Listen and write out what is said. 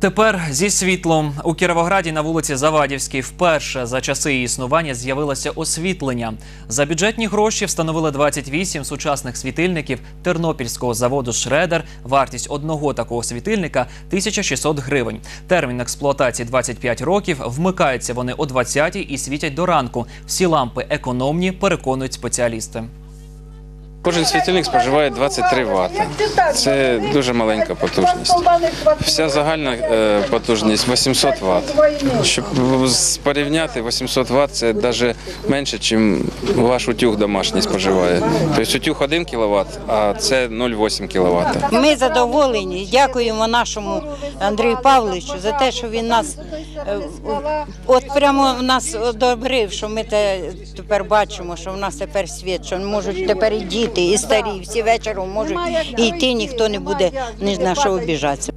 Тепер зі світлом у Кіровограді на вулиці Завадівській вперше за часи її існування з'явилося освітлення. За бюджетні гроші встановили 28 сучасних світильників тернопільського заводу Шредер. Вартість одного такого світильника 1600 гривень. Термін експлуатації 25 років. Вмикаються вони о 20 і світять до ранку. Всі лампи економні, переконують спеціалісти. Кожен світильник споживає 23 Вт. Це дуже маленька потужність. Вся загальна е, потужність 800 Вт. Щоб порівняти, 800 Вт це навіть менше, ніж ваш утюг домашній споживає. Тобто утюг 1 кВт, а це 0,8 кВт. Ми задоволені. Дякуємо нашому Андрію Павловичу за те, що він нас е, от прямо нас одобрив, що ми те тепер бачимо, що в нас тепер світ, що можуть тепер і діти, і старі, всі вечором можуть йти, ніхто не буде ні на що обіжатися.